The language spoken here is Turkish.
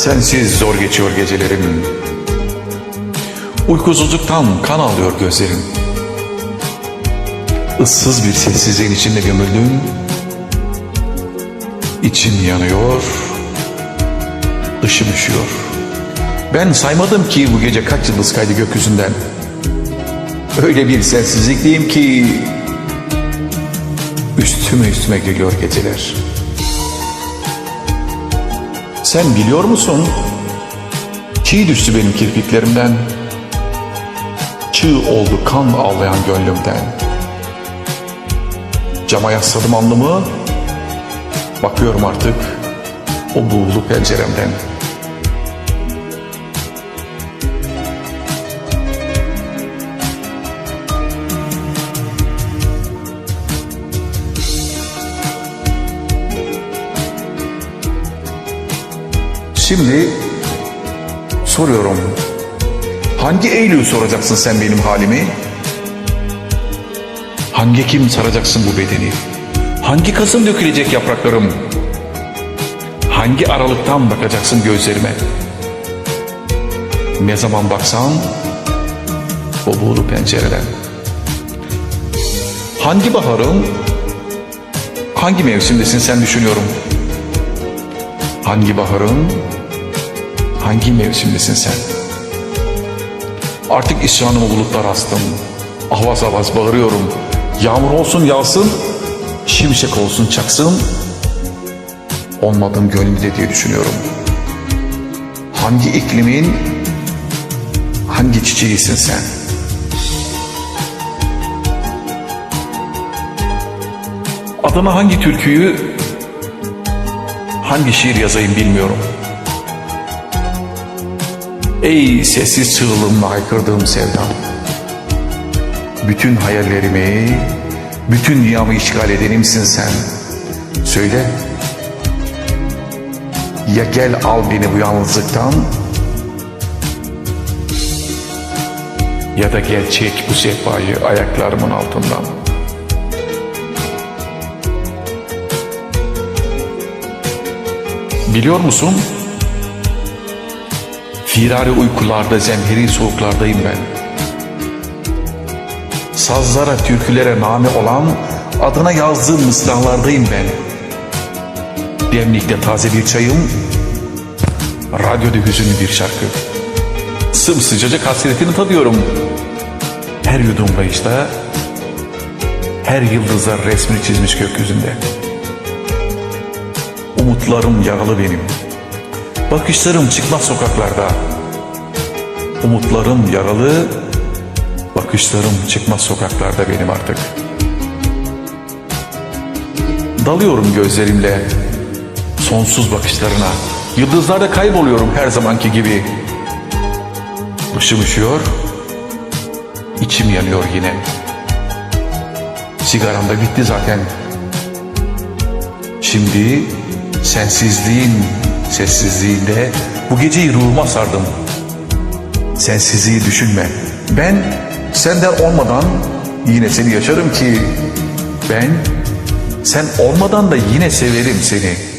Sensiz zor geçiyor gecelerim. Uykusuzluktan kan alıyor gözlerim. Issız bir sessizliğin içinde gömüldüm. İçim yanıyor, dışım üşüyor. Ben saymadım ki bu gece kaç yıldız kaydı gökyüzünden. Öyle bir sensizlikteyim ki üstüme üstüme geliyor geceler. Sen biliyor musun? Çiğ düştü benim kirpiklerimden. Çığ oldu kan ağlayan gönlümden. Cama yasladım alnımı. Bakıyorum artık o buğulu penceremden. Şimdi soruyorum. Hangi Eylül soracaksın sen benim halimi? Hangi kim saracaksın bu bedeni? Hangi Kasım dökülecek yapraklarım? Hangi aralıktan bakacaksın gözlerime? Ne zaman baksan o buğulu pencereden. Hangi baharın, hangi mevsimdesin sen düşünüyorum. Hangi baharın, hangi mevsimdesin sen? Artık isyanımı bulutlar astım. Avaz avaz bağırıyorum. Yağmur olsun yağsın, şimşek olsun çaksın. Olmadım gönlümde diye düşünüyorum. Hangi iklimin, hangi çiçeğisin sen? Adına hangi türküyü, hangi şiir yazayım bilmiyorum. Ey sessiz çığlığımla haykırdığım sevdam. Bütün hayallerimi, bütün dünyamı işgal edenimsin sen. Söyle. Ya gel al beni bu yalnızlıktan ya da gel çek bu sehpayı ayaklarımın altından. Biliyor musun? Firari uykularda, zemheri soğuklardayım ben. Sazlara, türkülere name olan adına yazdığım mısralardayım ben. Demlikte taze bir çayım, radyoda hüzünlü bir şarkı. Sımsıcacık hasretini tadıyorum. Her yudumlayışta, her yıldızlar resmini çizmiş gökyüzünde. Umutlarım yaralı benim. Bakışlarım çıkmaz sokaklarda. Umutlarım yaralı, bakışlarım çıkmaz sokaklarda benim artık. Dalıyorum gözlerimle sonsuz bakışlarına. Yıldızlarda kayboluyorum her zamanki gibi. Dışım üşüyor, içim yanıyor yine. Sigaram da bitti zaten. Şimdi sensizliğin sessizliğinde bu geceyi ruhuma sardım. Sensizliği düşünme. Ben senden olmadan yine seni yaşarım ki ben sen olmadan da yine severim seni.''